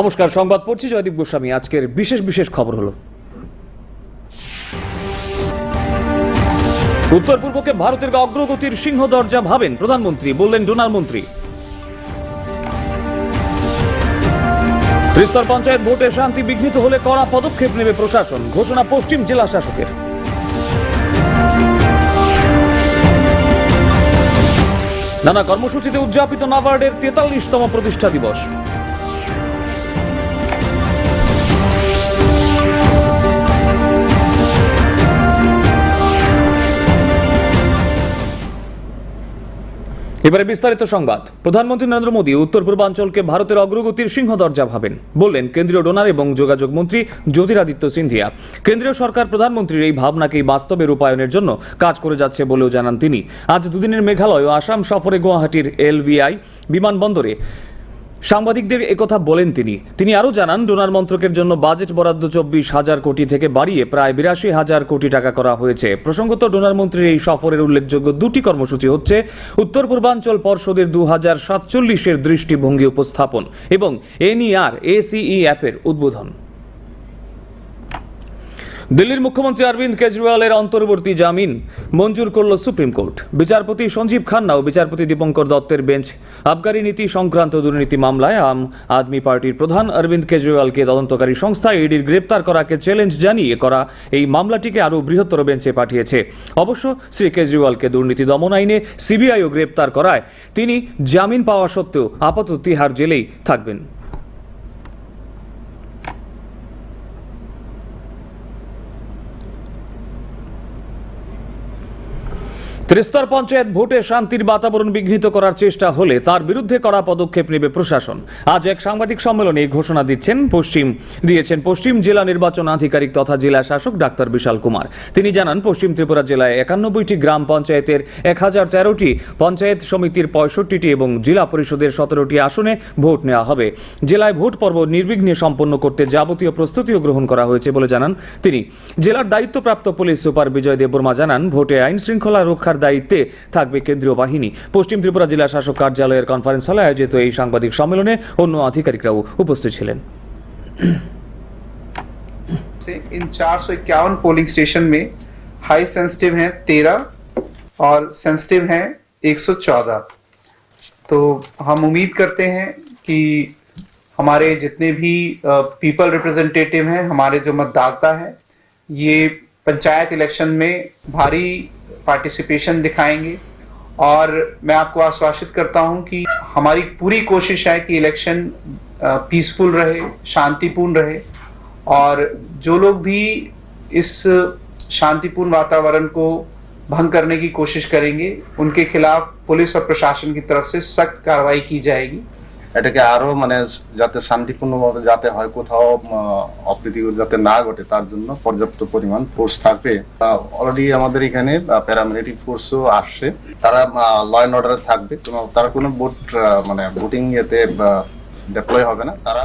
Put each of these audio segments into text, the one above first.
নমস্কার, সংবাদ পড়ছি জয়দীপ গোস্বামী। আজকের বিশেষ বিশেষ খবর হলো। উত্তর পূর্বকে ভারতের অগ্রগতির সিংহ দরজা ভাবেন প্রধানমন্ত্রী, বললেন ডোনাল্ড মন্ত্রী। ত্রিস্তর পঞ্চায়েত ভোটে শান্তি বিঘ্নিত হলে কড়া পদক্ষেপ নেবে প্রশাসন, ঘোষণা পশ্চিম জেলা শাসকের। নানা কর্মসূচিতে উদযাপিত নাবার্ডের তেতাল্লিশতম প্রতিষ্ঠা দিবস। এবারে বিস্তারিত সংবাদ। প্রধানমন্ত্রী নরেন্দ্র মোদী উত্তর পূর্বাঞ্চলকে ভারতের অগ্রগতির সিংহ দরজা ভাবেন, বললেন কেন্দ্রীয় ডোনার এবং যোগাযোগ মন্ত্রী জ্যোতিরাদিত্য সিন্ধিয়া। কেন্দ্রীয় সরকার প্রধানমন্ত্রীর এই ভাবনাকেই বাস্তবে রূপায়ণের জন্য কাজ করে যাচ্ছে বলেও জানান তিনি। আজ দুদিনের মেঘালয় ও আসাম সফরে গুয়াহাটির এলবিআই বিমানবন্দরে সাংবাদিকদের একথা বলেন তিনি। তিনি আরও জানান, ডোনার মন্ত্রকের জন্য বাজেট বরাদ্দ চব্বিশ হাজার কোটি থেকে বাড়িয়ে প্রায় বিরাশি হাজার কোটি টাকা করা হয়েছে। প্রসঙ্গত, ডোনার মন্ত্রীর এই সফরের উল্লেখযোগ্য দুটি কর্মসূচি হচ্ছে, উত্তর পূর্বাঞ্চল পর্ষদের দু হাজার সাতচল্লিশের দৃষ্টিভঙ্গি উপস্থাপন এবং এনইআর, এসিই অ্যাপের উদ্বোধন। দিল্লির মুখ্যমন্ত্রী অরবিন্দ কেজরিওয়ালের অন্তর্বর্তী জামিন মঞ্জুর করল সুপ্রিম কোর্ট। বিচারপতি সঞ্জীব খান্না ও বিচারপতি দীপঙ্কর দত্তের বেঞ্চ আবগারি নীতি সংক্রান্ত দুর্নীতি মামলায় আম আদমি পার্টির প্রধান অরবিন্দ কেজরিওয়ালকে তদন্তকারী সংস্থা ইডির গ্রেপ্তার করাকে চ্যালেঞ্জ জানিয়ে করা এই মামলাটিকে আরও বৃহত্তর বেঞ্চে পাঠিয়েছে। অবশ্য শ্রী কেজরিওয়ালকে দুর্নীতি দমন আইনে সিবিআইও গ্রেপ্তার করায় তিনি জামিন পাওয়া সত্ত্বেও আপাতত তিহার জেলেই থাকবেন। ত্রিস্তর পঞ্চায়েত ভোটে শান্তির বাতাবরণ বিঘ্নিত করার চেষ্টা হলে তার বিরুদ্ধে কড়া পদক্ষেপ নেবে প্রশাসন। আজ এক সাংবাদিক সম্মেলনে ঘোষণা দিচ্ছেন, পশ্চিম, দিয়েছেন পশ্চিম জেলা নির্বাচন আধিকারিক তথা জেলা শাসক ডাক্তার বিশাল কুমার। তিনি জানান, পশ্চিম ত্রিপুরা জেলায় একানব্বইটি গ্রাম পঞ্চায়েতের এক হাজার তেরোটি পঞ্চায়েত সমিতির পঁয়ষট্টিটি এবং জেলা পরিষদের সতেরোটি আসনে ভোট নেওয়া হবে। জেলায় ভোট পর্ব নির্বিঘ্নে সম্পন্ন করতে যাবতীয় প্রস্তুতিও গ্রহণ করা হয়েছে বলে জানান তিনি। জেলার দায়িত্বপ্রাপ্ত পুলিশ সুপার বিজয় দেববর্মা জানান, ভোটে আইন শৃঙ্খলা রক্ষার দায়িত্বে থাকবে কেন্দ্রীয় বাহিনী পশ্চিম ত্রিপুরা জেলা শাসক কার্যালয়ের কনফারেন্স হলে আয়োজিত এই সাংবাদিক সম্মেলনে অন্য আধিকারিকরাও উপস্থিত ছিলেন से इन चार सौ इक्यावन पोलिंग स्टेशन में हाई सेंसिटिव हैं तेरह और सेंसिटिव हैं एक सौ चौदह तो हम उम्मीद करते हैं कि हमारे जितने भी पीपल रिप्रेजेंटेटिव हैं हमारे जो मतदाता हैं ये पंचायत इलेक्शन में भारी पार्टिसिपेशन दिखाएँगे। और मैं आपको आश्वासित करता हूँ कि हमारी पूरी कोशिश है कि इलेक्शन पीसफुल रहे, शांतिपूर्ण रहे। और जो लोग भी इस शांतिपूर्ण वातावरण को भंग करने की कोशिश करेंगे, उनके खिलाफ पुलिस और प्रशासन की तरफ़ से सख्त कार्रवाई की जाएगी। এটাকে আরও মানে যাতে শান্তিপূর্ণভাবে যাতে হয় কোথাও অপ্রীতিকর অপ্রীতি যাতে না ঘটে, তার জন্য পর্যাপ্ত পরিমাণ ফোর্স থাকবে। অলরেডি আমাদের এখানে প্যারামিলিটারি ফোর্সও আসছে। তারা ল অ্যান্ড অর্ডারে থাকবে। তারা কোনো ভোট মানে ভোটিং এতে ডেপ্লয় হবে না। তারা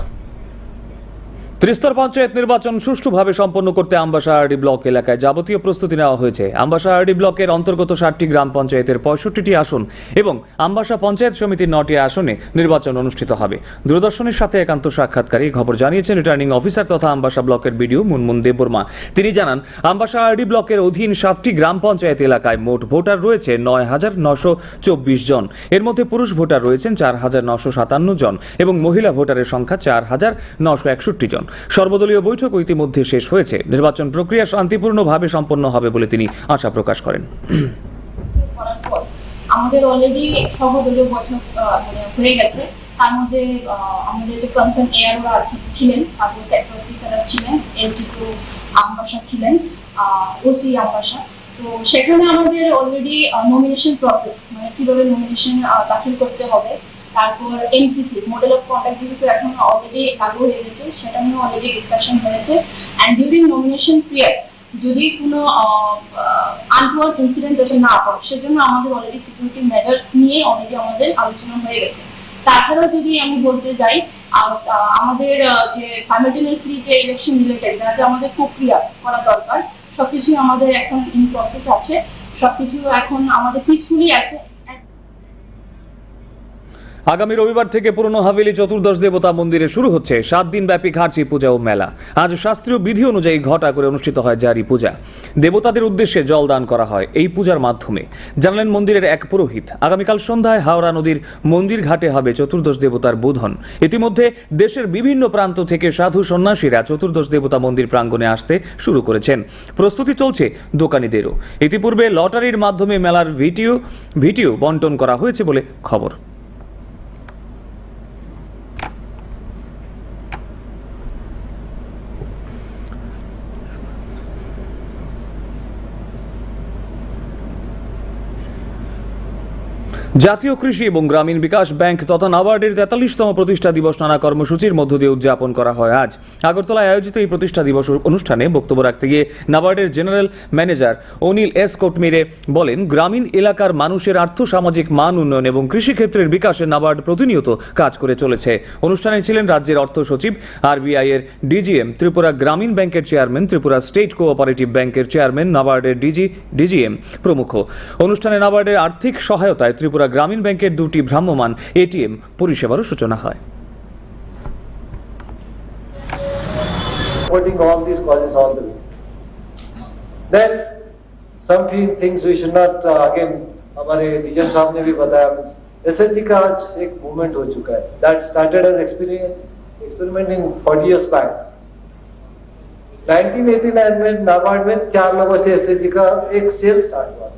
ত্রিস্তর পঞ্চায়েত নির্বাচন সুষ্ঠুভাবে সম্পন্ন করতে আম্বাসাহারডি ব্লক এলাকায় যাবতীয় প্রস্তুতি নেওয়া হয়েছে। আম্বাসাহারডি ব্লকের অন্তর্গত ষাটটি গ্রাম পঞ্চায়েতের পঁয়ষট্টিটি আসন এবং আম্বাসা পঞ্চায়েত সমিতির নটি আসনে নির্বাচন অনুষ্ঠিত হবে। দূরদর্শনের সাথে একান্ত সাক্ষাৎকারে খবর জানিয়েছেন রিটার্নিং অফিসার তথা আম্বাসা ব্লকের বিডিও মুনমুন দেববর্মা। তিনি জানান, আম্বাসাহারডি ব্লকের অধীন সাতটি গ্রাম পঞ্চায়েত এলাকায় মোট ভোটার রয়েছে নয় হাজার নশো চব্বিশ জন। এর মধ্যে পুরুষ ভোটার রয়েছেন চার হাজার নশো সাতান্ন জন এবং মহিলা ভোটারের সংখ্যা চার হাজার নশো একষট্টি জন। সর্বদলীয় বৈঠক ইতিমধ্যে শেষ হয়েছে। নির্বাচন প্রক্রিয়া শান্তিপূর্ণভাবে সম্পন্ন হবে বলে তিনি আশা প্রকাশ করেন। আমাদের অলরেডি সহদলীয় বৈঠক মানে হয়ে গেছে। তার মধ্যে আমাদের যে কনসার্ন ছিলেন, তারপর সেক্টর অফিসাররা ছিলেন ছিলেন ওসি তো সেখানে আমাদের অলরেডি নমিনেশন প্রসেস মানে কীভাবে নমিনেশন দাখিল করতে হবে তারপর এমসিসি মডেল অফ কন্ডাক্ট যেহেতু এখন অলরেডি লাগু হয়ে গেছে, সেটা নিয়ে অলরেডি ডিসকাশন হয়েছে। অ্যান্ড ডিউরিং নমিনেশন পিরিয়ড যদি কোনো আনওয়ার্ড ইনসিডেন্ট যাতে না হয়, সেজন্য আমাদের অলরেডি সিকিউরিটি মেজার্স নিয়ে অলরেডি আমাদের আলোচনা হয়ে গেছে। তাছাড়াও যদি আমি বলতে যাই আমাদের যে সাইমালটেনিয়াসলি যে ইলেকশন রিলেটেড যা যা আমাদের প্রক্রিয়া করা দরকার, সবকিছুই আমাদের এখন ইন প্রসেস আছে। সবকিছু এখন আমাদের পিসফুলি আছে। আগামী রবিবার থেকে পুরনো হাভেলি চতুর্দশ দেবতা মন্দিরে শুরু হচ্ছে সাত দিন ব্যাপী ঘাটছি পূজা ও মেলা। আজ শাস্ত্রীয় বিধি অনুযায়ী ঘটা করে অনুষ্ঠিত হয় জারি পূজা। দেবতাদের উদ্দেশ্যে জল দান করা হয় এই পূজার মাধ্যমে। জানালেন মন্দিরের এক পুরোহিত। আগামীকাল সন্ধ্যায় হাওড়া নদীর মন্দির ঘাটে হবে চতুর্দশ দেবতার বোধন। ইতিমধ্যে দেশের বিভিন্ন প্রান্ত থেকে সাধু সন্ন্যাসীরা চতুর্দশ দেবতা মন্দির প্রাঙ্গণে আসতে শুরু করেছেন। প্রস্তুতি চলছে দোকানিদেরও। ইতিপূর্বে লটারির মাধ্যমে মেলার ভিডিও ভিডিও বন্টন করা হয়েছে বলে খবর। জাতীয় কৃষি এবং গ্রামীণ বিকাশ ব্যাংক তথা নাবার্ডের তেতাল্লিশতম প্রতিষ্ঠা দিবস নানা কর্মসূচির মধ্য দিয়ে উদযাপন করা হয় আজ। আগরতলায় আয়োজিত এই প্রতিষ্ঠা দিবস অনুষ্ঠানে বক্তব্য রাখতে গিয়ে নাবার্ডের general manager Anil S Kotmire বলেন, গ্রামীণ এলাকার মানুষের আর্থসামাজিক মান উন্নয়ন এবং কৃষিক্ষেত্রের বিকাশে নাবার্ড প্রতিনিয়ত কাজ করে চলেছে। অনুষ্ঠানে ছিলেন রাজ্যের অর্থ সচিব, আরবিআই এর ডিজিএম, ত্রিপুরা গ্রামীণ ব্যাংকের চেয়ারম্যান, ত্রিপুরা স্টেট কোঅপারেটিভ ব্যাংকের চেয়ারম্যান, নাবার্ডের ডিজি, ডিজিএম প্রমুখ। অনুষ্ঠানে নাবার্ডের আর্থিক সহায়তায় ত্রিপুরা গ্রামীণ ব্যাংকের দুটি ভ্রাম্যমাণ এটিএম পরিষেবারও সূচনা হয় putting all these causes all the way. Then some few things we should not uh, again हमारे डीजन साहब ने भी बताया एस एस का आज एक मूवमेंट हो चुका है that started as experience experiment in 40 years back 1989 में नाबार्ड में चार लोगों से एस का एक सेल स्टार्ट हुआ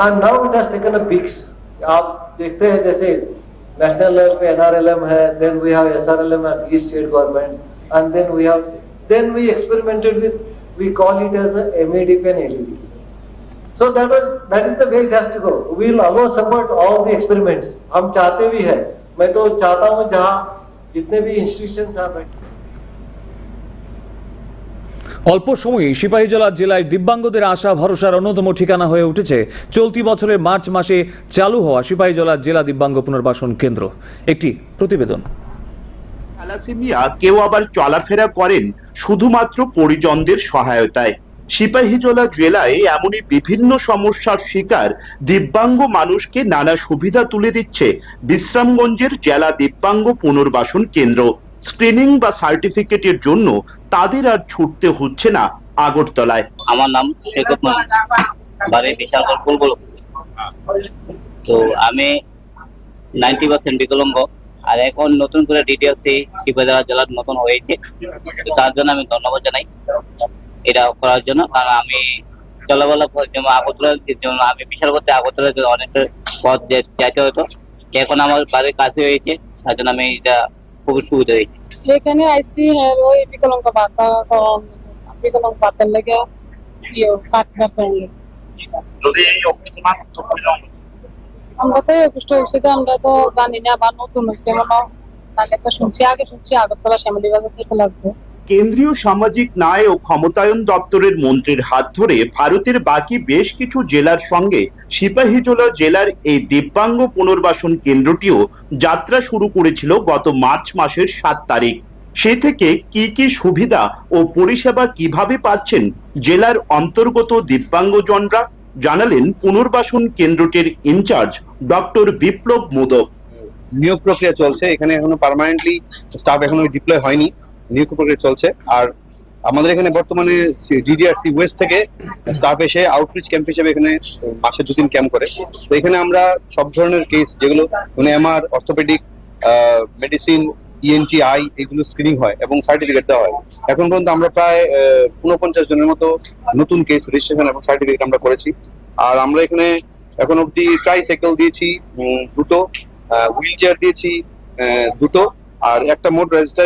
and now it has taken a pics आप देखते हैं जैसे नेशनल लेवल पे एनआरएलएम है then we have SRLM at each state government and then we have then we experimented with we call it as MEDP and LED so that was that is the way guest to go we will also support all the experiments हम चाहते भी है। मैं तो चाहता हूँ जहाँ जितने भी इंस्टीट्यूशंस हैं অল্প সময়েই সিপাহীজলা জেলায় দিব্যাঙ্গদের আশা, ভরসার অন্যতম ঠিকানা হয়ে উঠেছে চলতি বছরের মার্চ মাসে চালু হওয়া সিপাহীজলা জেলা দিব্যাঙ্গ পুনর্বাসন কেন্দ্র। একটি প্রতিবেদন। থ্যালাসেমিয়া কেউ আবার চলাফেরা করেন শুধুমাত্র পরিজনদের সহায়তায়। সিপাহীজলা জেলায় এমনই বিভিন্ন সমস্যার শিকার দিব্যাঙ্গ মানুষকে নানা সুবিধা তুলে দিচ্ছে বিশ্রামগঞ্জের জেলা দিব্যাঙ্গ পুনর্বাসন কেন্দ্র। স্ক্রিনিং বা সার্টিফিকেটের জন্য তাদের আর ছুটতে হচ্ছে না আগরতলায়। আমার নাম মোহাম্মদ বাড়ি বিশালগড় ফুলগুলো। তো আমি নাইনটি পার্সেন্ট বিকলঙ্গ, আর এখন নতুন করে ডিটিএসসি শিবদারা জেলার নতুন হয়েছে। তার জন্য আমি ধন্যবাদ জানাই। এটা করার জন্য, কারণ আমি চলাবলা যেমন আগরতলা, যেমন আমি বিশাল করতে আগরতলা অনেকটা পথ যে- যাইতে হতো। এখন আমার বাড়ির কাছে হয়েছে, তার জন্য আমি এটা খুবই সুবিধা হয়েছে। এখানে আইসি হ্যাঁ ওই বিকলঙ্গ ভাতা কম বিকলঙ্গ ভাতার লেগে ইয়ে আমরা তো অফিসটা হয়েছে তো আমরা তো জানি না আবার নতুন হয়েছে মনে হয়। নাহলে তো শুনছি আগে শুনছি আগরতলা শ্যামলী বাজার থেকে লাগবে। কেন্দ্রীয় সামাজিক ন্যায় ও ক্ষমতায়ন দপ্তরের মন্ত্রীর হাত ধরে ভারতের বাকি বেশ কিছু জেলার সঙ্গে সিপাহীজলা জেলার এই দিব্যাঙ্গ পুনর্বাসন কেন্দ্রটিও যাত্রা শুরু করেছিল গত মার্চ মাসের সাত তারিখ। সে থেকে কি কি সুবিধা ও পরিষেবা কীভাবে পাচ্ছেন জেলার অন্তর্গত দিব্যাঙ্গজনরা? জানালেন পুনর্বাসন কেন্দ্রটির ইনচার্জ ডক্টর বিপ্লব মোদক। নিয়োগ প্রক্রিয়া চলছে, এখানে এখনও পার্মানেন্টলি স্টাফ এখনও ডিপ্লয় হয়নি। নিয়োগ প্রক্রিয়া চলছে। আর আমাদের এখানে বর্তমানে ডিডিআরসি ওয়েস্ট থেকে স্টাফ এসে আউটরিচ ক্যাম্প হিসেবে এখানে মাসে দুদিন ক্যাম্প করে। তো এখানে আমরা সব ধরনের কেস যেগুলো মানে MR orthopaedic medicine ENT eye এগুলো স্ক্রিনিং হয় এবং সার্টিফিকেট দেওয়া হয়। এখন পর্যন্ত আমরা প্রায় উনপঞ্চাশ জনের মতো নতুন কেস রেজিস্ট্রেশন এবং সার্টিফিকেট আমরা করেছি। আর আমরা এখানে এখন অব্দি ট্রাইসাইকেল দিয়েছি দুটো হুইল চেয়ার দিয়েছি দুটো, আর একটা মোট রেজিস্টার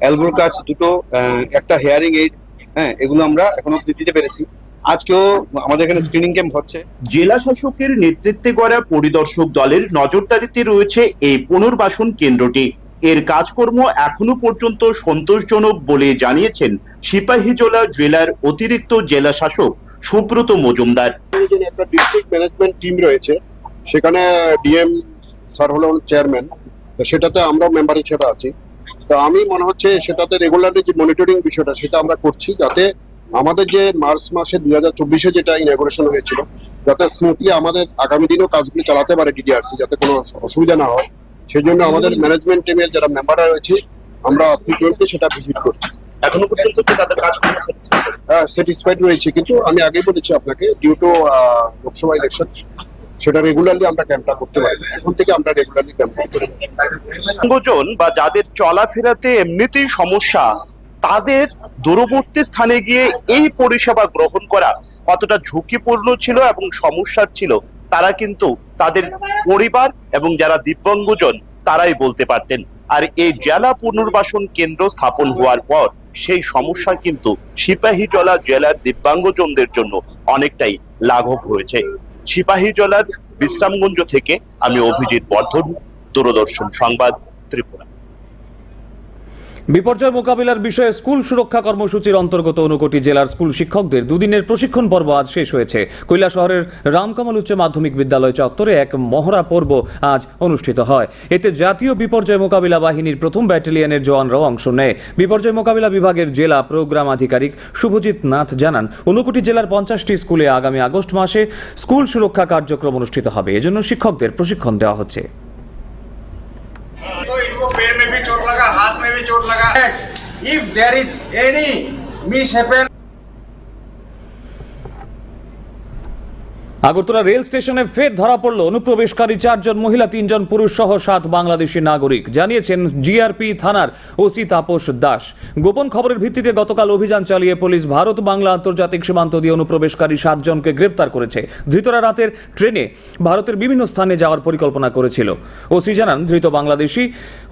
এলবোর কাজ দুটো আহ, একটা হেয়ারিং এইড হ্যাঁ এগুলো আমরা এখন অব্দি দিতে পেরেছি। আজকেও আমাদের এখানে স্ক্রিনিং ক্যাম্প হচ্ছে। জেলা শাসকের নেতৃত্বে গড়া পরিদর্শক দলের নজরদারিতে রয়েছে এই পুনর্বাসন কেন্দ্রটি। এর কাজকর্ম এখনও পর্যন্ত সন্তোষজনক বলে জানিয়েছেন সিপাহীজলা জেলার অতিরিক্ত জেলা শাসক সুব্রত মজুমদার। একটা ডিস্ট্রিক্ট ম্যানেজমেন্ট টিম রয়েছে সেখানে ডিএম স্যার হলো চেয়ারম্যান তো সেটাতে আমরা মেম্বার হিসেবে আছি। তো আমি মনে হচ্ছে সেটাতে রেগুলারলি যে মনিটরিং বিষয়টা সেটা আমরা করছি যাতে আমাদের যে মার্চ মাসে দুই হাজার চব্বিশে যেটা ইনাগুরেশন হয়েছিল যাতে স্মুথলি আমাদের আগামী দিনেও কাজগুলি চালাতে পারে ডিডিআরসি যাতে কোনো অসুবিধা না হয়। সেই জন্য আমাদের ম্যানেজমেন্ট টিমের যারা মেম্বাররা রয়েছে আমরা ফ্রিকুয়েন্টলি সেটা ভিজিট করছি এখনও পর্যন্ত কি তাদের কাজ স্যাটিসফাইড রয়েছে কিন্তু আমি আগেই বলেছি আপনাকে ডিউ টু লোকসভা ইলেকশন সেটা রেগুলারলি আমরা ক্যাম্পটা করতে পারি। এখন থেকে আমরা রেগুলারলি ক্যাম্প করতে পারি। বা যাদের চলাফেরাতে এমনিতেই সমস্যা, তাদের দূরবর্তী স্থানে গিয়ে এই পরিষেবা গ্রহণ করা কতটা ঝুঁকিপূর্ণ ছিল এবং সমস্যার ছিল, তারা কিন্তু তাদের পরিবার এবং যারা দিব্যাঙ্গজন, তারাই বলতে পারতেন। আর এই জেলা পুনর্বাসন কেন্দ্র স্থাপন হওয়ার পর, সেই সমস্যা কিন্তু সিপাহীজলা জেলার দিব্যাঙ্গজনদের জন্য অনেকটাই লাঘব হয়েছে। সিপাহীজলার বিশ্রামগঞ্জ থেকে আমি অভিজিৎ বর্ধন দূরদর্শন সংবাদ ত্রিপুরা। বিপর্যয় মোকাবিলার বিষয়ে স্কুল সুরক্ষা কর্মসূচির অন্তর্গত ঊনকোটি জেলার স্কুল শিক্ষকদের দুদিনের প্রশিক্ষণ পর্ব আজ শেষ হয়েছে। কৈলা শহরের রামকমল উচ্চ মাধ্যমিক বিদ্যালয় চত্বরে এক মহড়া পর্ব আজ অনুষ্ঠিত হয়। এতে জাতীয় বিপর্যয় মোকাবিলা বাহিনীর প্রথম ব্যাটালিয়নের জওয়ানরাও অংশ নেয়। বিপর্যয় মোকাবিলা বিভাগের জেলা প্রোগ্রাম আধিকারিক শুভজিৎ নাথ জানান, ঊনকোটি জেলার পঞ্চাশটি স্কুলে আগামী আগস্ট মাসে স্কুল সুরক্ষা কার্যক্রম অনুষ্ঠিত হবে। এজন্য শিক্ষকদের প্রশিক্ষণ দেওয়া হচ্ছে। If there is any mishap Agartala rail স্টেশনে ফের ধরা পড়ল অনুপ্রবেশকারী চারজন মহিলা, তিনজন পুরুষ সহ সাত বাংলাদেশি নাগরিক, জানিয়েছেন জিআরপি থানার ওসি তাপস দাস। গোপন খবরের ভিত্তিতে গতকাল অভিযান চালিয়ে পুলিশ ভারত বাংলা আন্তর্জাতিক সীমান্ত দিয়ে অনুপ্রবেশকারী সাতজনকে গ্রেপ্তার করেছে। ধৃতরা রাতের ট্রেনে ভারতের বিভিন্ন স্থানে যাওয়ার পরিকল্পনা করেছিল। ওসি জানান, ধৃত বাংলাদেশি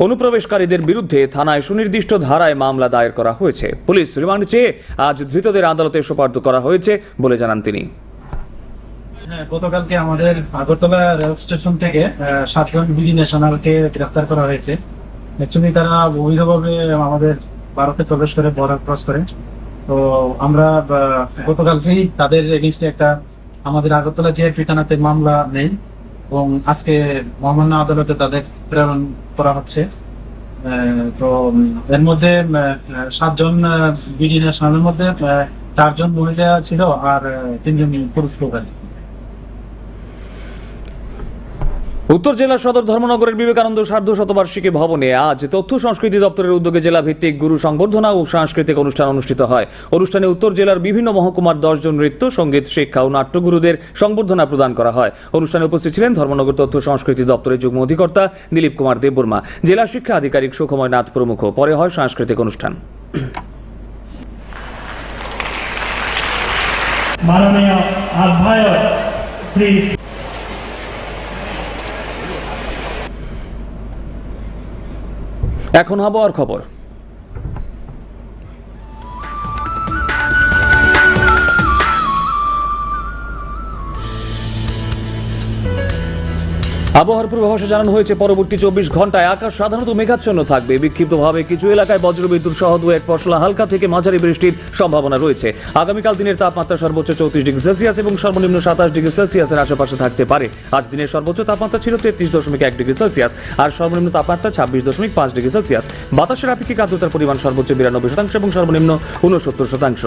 অনুপ্রবেশকারীদের বিরুদ্ধে থানায় সুনির্দিষ্ট ধারায় মামলা দায়ের করা হয়েছে। পুলিশ রিমান্ড চেয়ে আজ ধৃতদের আদালতে সোপার্দ করা হয়েছে বলে জানান তিনি। গতকালকে আমাদের আগরতলা রেল স্টেশন থেকে সাতজন বিডি ন্যাশনালকে গ্রেফতার করা হয়েছে। অ্যাকচুয়ালি তারা অবৈধভাবে আমাদের ভারতে প্রবেশ করে, বর্ডার ক্রস করে। তো আমরা গতকালকেই তাদের এগেনস্টে একটা আমাদের আগরতলা জিআরপি থানাতে মামলা নেই এবং আজকে মহামান্য আদালতে তাদের প্রেরণ করা হচ্ছে। তো এর মধ্যে সাতজন বিডি ন্যাশনালের মধ্যে চারজন মহিলা ছিল আর তিনজন পুরুষ লোক আর কি। উত্তর জেলা সদর ধর্মনগরের বিবেকানন্দ সার্ধ শতবার্ষিকী ভবনে আজ তথ্য সংস্কৃতি দপ্তরের উদ্যোগে জেলা ভিত্তিক গুরু সংবর্ধনা ও সাংস্কৃতিক অনুষ্ঠান অনুষ্ঠিত হয়। অনুষ্ঠানে উত্তর জেলার বিভিন্ন মহকুমার দশজন নৃত্য, সংগীত, শিক্ষা ও নাট্যগুরুদের সংবর্ধনা প্রদান করা হয়। অনুষ্ঠানে উপস্থিত ছিলেন ধর্মনগর তথ্য সংস্কৃতি দপ্তরের যুগ্ম অধিকর্তা দিলীপ কুমার দেববর্মা, জেলা শিক্ষা আধিকারিক সুখময় নাথ প্রমুখ। পরে হয় সাংস্কৃতিক অনুষ্ঠান। মাননীয় আহ্বায়ক শ্রী এখন আবহাওয়ার খবর। আবহাওয়ার পূর্বাভাসে জানানো হয়েছে, পরবর্তী চব্বিশ ঘন্টায় আকাশ সাধারণত মেঘাচ্ছন্ন থাকবে। বিক্ষিপ্তভাবে কিছু এলাকায় বজ্রবিদ্যুৎ সহ দু এক পশলা হালকা থেকে মাঝারি বৃষ্টির সম্ভাবনা রয়েছে। আগামীকাল দিনের তাপমাত্রা সর্বোচ্চ চৌত্রিশ ডিগ্রি সেলসিয়াস এবং সর্বনিম্ন সাতাশ ডিগ্রি সেলসিয়াসের আশেপাশে থাকতে পারে। আজ দিনের সর্বোচ্চ তাপমাত্রা ছিল তেত্রিশ দশমিক এক ডিগ্রি সেলসিয়াস আর সর্বনিম্ন তাপমাত্রা ছাব্বিশ দশমিক পাঁচ ডিগ্রি সেলসিয়াস। বাতাসের আপেক্ষিক আর্দ্রতার পরিমাণ সর্বোচ্চ বিরানব্বই শতাংশ এবং সর্বনিম্ন উনসত্তর শতাংশ।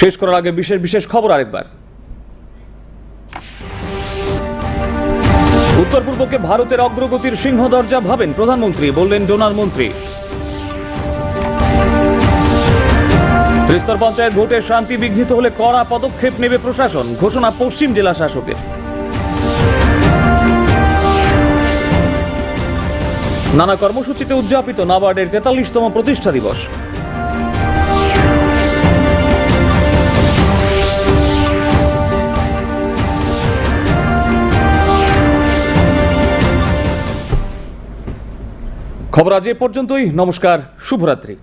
শেষ করার আগে বিশেষ বিশেষ খবর আরেকবার। উত্তর পূর্বকে ভারতের অগ্রগতির সিংহ দরজা ভাবেন প্রধানমন্ত্রী বললেন ডোনার মন্ত্রী। ত্রিস্তর পঞ্চায়েত ভোটে শান্তি বিঘ্নিত হলে কড়া পদক্ষেপ নেবে প্রশাসন, ঘোষণা পশ্চিম জেলা শাসকের। নানা কর্মসূচিতে উদযাপিত নাবার্ডের তেতাল্লিশতম প্রতিষ্ঠা দিবস। খবর আজ এ পর্যন্তই। নমস্কার শুভরাত্রি।